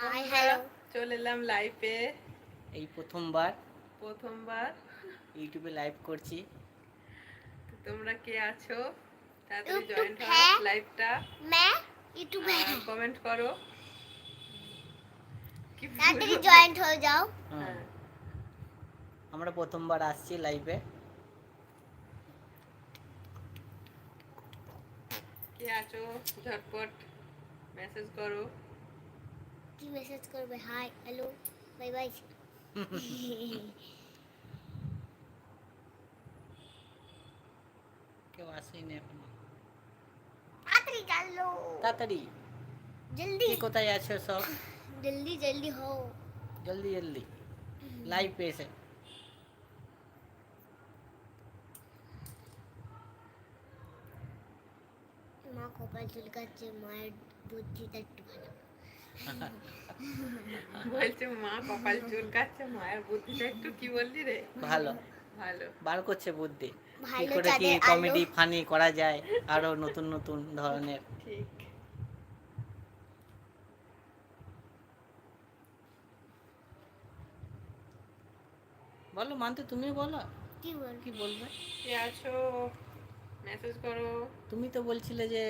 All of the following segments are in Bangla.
হাই হ্যালো চলে এলাম লাইভে এই প্রথমবার। প্রথমবার। ইউটিউবে লাইভ করছি। তোমরা কে আছো? জয়েন হও লাইভটা ইউটিউবে কমেন্ট করো। হয়ে যাও। হ্যাঁ। হ্যাঁ। আমরা প্রথমবার আসছি লাইভে কে আছো? ঝটপট মেসেজ করো। কি মেসেজ করবে হাই হ্যালো বাই বাই কেউ আসেনি এখনও তাড়াতাড়ি চলো তাড়াতাড়ি জলদি কে কোথায় আছো সব জলদি জলদি हो। জলদি জলদি লাইভ পেয়েছে মা কপাল চুলকাচ্ছে মায়ের বুদ্ধিটা একটু ভালো বলছে মা কপাল চুলকাচ্ছে মায়ের বুদ্ধিটা একটু কি বললি রে? ভালো। ভালো। বার করছে বুদ্ধি। কি করে কি কমেডি ফানি করা যায় আরও নতুন নতুন ধরনের। ঠিক। বলো মানতে তুমি বলো। কি বল? কি বলবে? কে আছো? মেসেজ করো। তুমি তো বলছিলে যে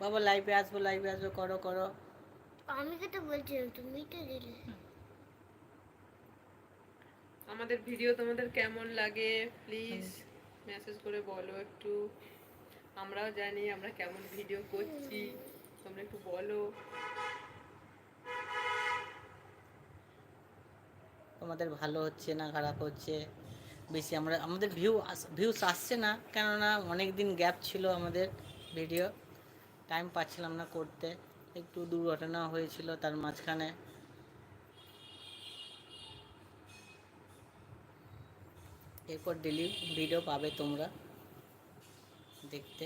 বাবা লাইভে আসব লাইভে আসব করো করো। আমি তো বলছিলাম তুমি তো দিলে। আমাদের ভিডিও তোমাদের কেমন লাগে? প্লিজ মেসেজ করে বলো একটু। আমরাও জানি আমরা কেমন ভিডিও করছি। তোমরা একটু বলো। তোমাদের ভালো হচ্ছে না খারাপ হচ্ছে? বেশি আমরা আমাদের ভিউ ভিউস আসছে না কেননা অনেক দিন গ্যাপ ছিল আমাদের ভিডিও টাইম পাচ্ছিলাম না করতে। একটু দুর্ঘটনা হয়েছিল তার মাঝখানে। এরপর ডেলি ভিডিও পাবে তোমরা দেখতে।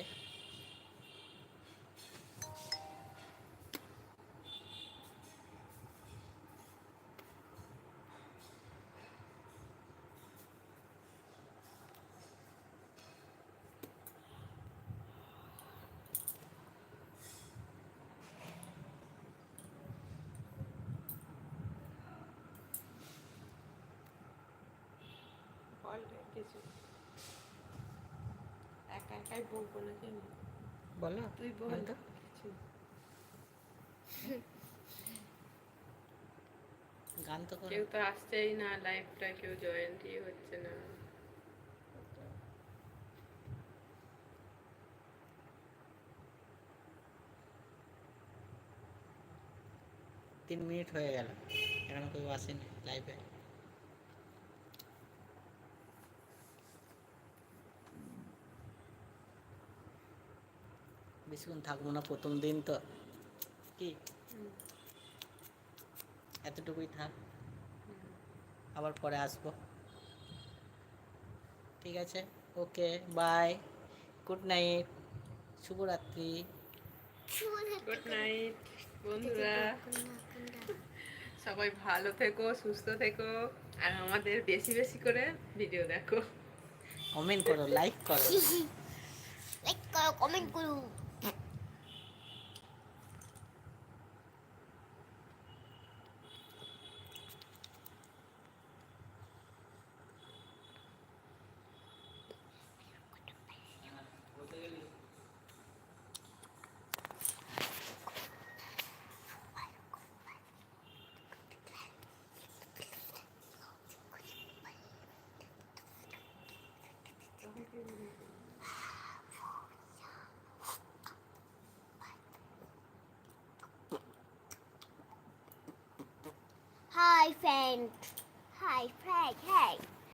বল কিছু। একা একাই বলব না কেন? বলো তুই বল। কিছু। গান তো করো। কেউ তো আসছেই না লাইভটা কেউ জয়েন্টই হচ্ছে না। তিন মিনিট হয়ে গেল এখনও কেউ আসেনি লাইভে বেশিক্ষণ থাকব না প্রথম দিন তো। কি? এতটুকুই থাক। আবার পরে আসব। ঠিক আছে? Okay bye. Good night. শুভরাত্রি। গুড নাইট বন্ধুরা। সবাই ভালো থেকো সুস্থ থেকো। আর আমাদের বেশি বেশি করে ভিডিও দেখো। কমেন্ট করো লাইক করো। লাইক করো কমেন্ট করো। Hi friend hi friend hi